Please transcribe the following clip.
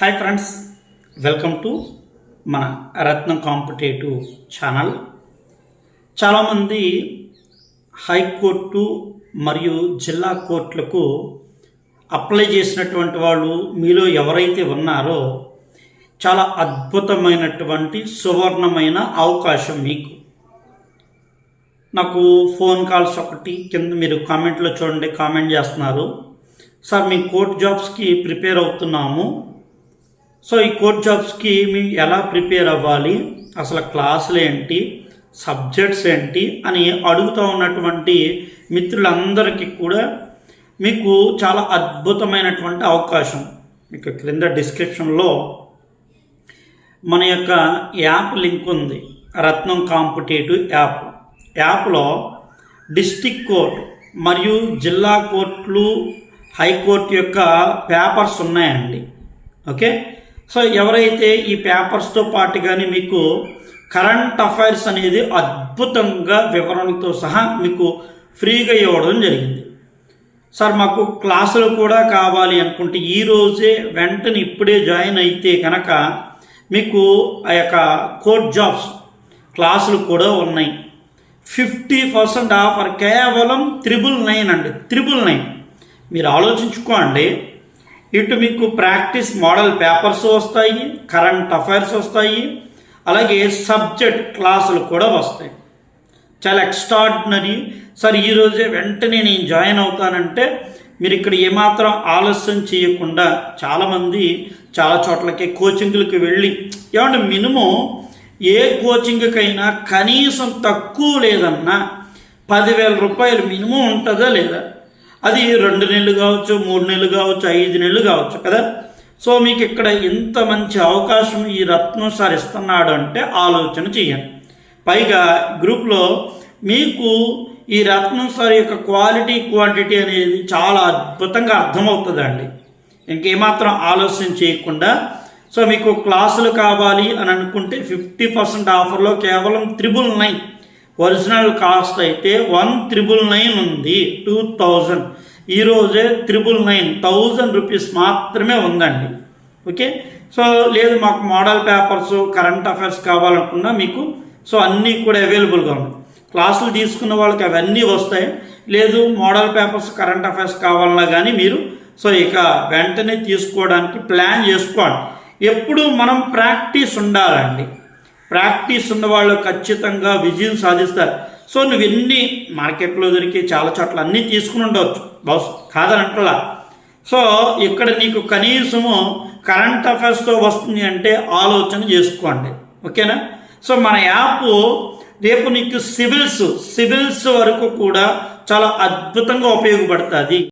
Hi friends welcome to మన Ratnam competitive channel. చాలామంది high court మరియు జిల్లా కోర్టులకు అప్లై చేసినటువంటి వాళ్ళు మీలో ఎవరైతే ఉన్నారో చాలా అద్భుతమైనటువంటి సువర్ణమైన అవకాశం మీకు. నాకు ఫోన్ కాల్స్ ఒకటి కింద మీరు కామెంట్లో చూడండి కామెంట్ చేస్తున్నారు. సార్ మేము కోర్ట్ జాబ్స్కి ప్రిపేర్ అవుతున్నాము. సో ఈ కోర్ట్ జాబ్స్కి మీ ఎలా ప్రిపేర్ అవ్వాలి? అసలు క్లాసులు ఏంటి? సబ్జెక్ట్స్ ఏంటి? అని అడుగుతూ ఉన్నటువంటి మిత్రులందరికీ కూడా మీకు చాలా అద్భుతమైనటువంటి అవకాశం. మీకు క్రింద డిస్క్రిప్షన్లో మన యొక్క యాప్ లింక్ ఉంది. Ratnam competitive app. యాప్లో డిస్టిక్ కోర్ట్ మరియు జిల్లా కోర్టులు హైకోర్టు యొక్క పేపర్స్ ఉన్నాయండి. ఓకే? సో ఎవరైతే ఈ పేపర్స్తో పాటు కానీ మీకు కరెంట్ అఫైర్స్ అనేది అద్భుతంగా వివరణలతో సహా మీకు ఫ్రీగా ఇవ్వడం జరిగింది. సార్ మాకు క్లాసులు కూడా కావాలి అనుకుంటే ఈరోజే వెంటనే ఇప్పుడే జాయిన్ అయితే కనుక మీకు ఆ యొక్క కోర్ట్ జాబ్స్ క్లాసులు కూడా ఉన్నాయి. ఫిఫ్టీ పర్సెంట్ ఆఫర్ కేవలం త్రిబుల్ నైన్ అండి. Triple nine. మీరు ఆలోచించుకోండి. ఇటు మీకు ప్రాక్టీస్ మోడల్ పేపర్స్ వస్తాయి కరెంట్ అఫైర్స్ వస్తాయి అలాగే సబ్జెక్ట్ క్లాసులు కూడా వస్తాయి. చాలా ఎక్స్ట్రాడినరీ. సార్ ఈరోజే వెంటనే నేను జాయిన్ అవుతానంటే మీరు ఇక్కడ ఏమాత్రం ఆలస్యం చేయకుండా చాలామంది చాలా చోట్లకి కోచింగ్లకి వెళ్ళి ఏమంటే మినిమం ఏ కోచింగ్కైనా కనీసం తక్కువ లేదన్నా పదివేల రూపాయలు మినిమం ఉంటుందా లేదా? అది రెండు నెలలు కావచ్చు మూడు నెలలు కావచ్చు ఐదు నెలలు కావచ్చు కదా? సో మీకు ఇక్కడ ఇంత మంచి అవకాశం ఈ రత్నం సార్ ఇస్తున్నాడు అంటే ఆలోచన చేయండి పైగా గ్రూప్లో మీకు ఈ రత్నం సార్ యొక్క క్వాలిటీ క్వాంటిటీ అనేది చాలా అద్భుతంగా అర్థమవుతుందండి. ఇంకేమాత్రం ఆలోచన చేయకుండా సో మీకు క్లాసులు కావాలి అని అనుకుంటే ఫిఫ్టీ పర్సెంట్ ఆఫర్లో కేవలం త్రిబుల్ నైన్ ఒరిజినల్ కాస్ట్ అయితే వన్ త్రిబుల్ నైన్ ఉంది టూ థౌజండ్. ఈరోజే త్రిబుల్ నైన్ థౌజండ్ రూపీస్ మాత్రమే ఉందండి. ఓకే? సో లేదు మాకు మోడల్ పేపర్స్ కరెంట్ అఫైర్స్ కావాలనుకున్నా మీకు సో అన్నీ కూడా అవైలబుల్గా ఉన్నాయి. క్లాసులు తీసుకున్న వాళ్ళకి అవన్నీ వస్తాయి. లేదు మోడల్ పేపర్స్ కరెంట్ అఫైర్స్ కావాలన్నా కానీ మీరు సో ఇక వెంటనే తీసుకోవడానికి ప్లాన్ చేసుకోండి. ఎప్పుడు మనం ప్రాక్టీస్ ఉండాలండి. ప్రాక్టీస్ ఉన్న వాళ్ళు ఖచ్చితంగా విజయం సాధిస్తారు. సో నువ్వు ఎన్ని మార్కెట్లో దొరికి చాలా చోట్ల అన్నీ తీసుకుని ఉండవచ్చు. బాస్ కాదనంటలా. సో ఇక్కడ నీకు కనీసము కరెంట్ అఫైర్స్తో వస్తుంది అంటే ఆలోచన చేసుకోండి. ఓకేనా? సో మన యాప్ రేపు నీకు సివిల్స్ సివిల్స్ వరకు కూడా చాలా అద్భుతంగా ఉపయోగపడుతుంది.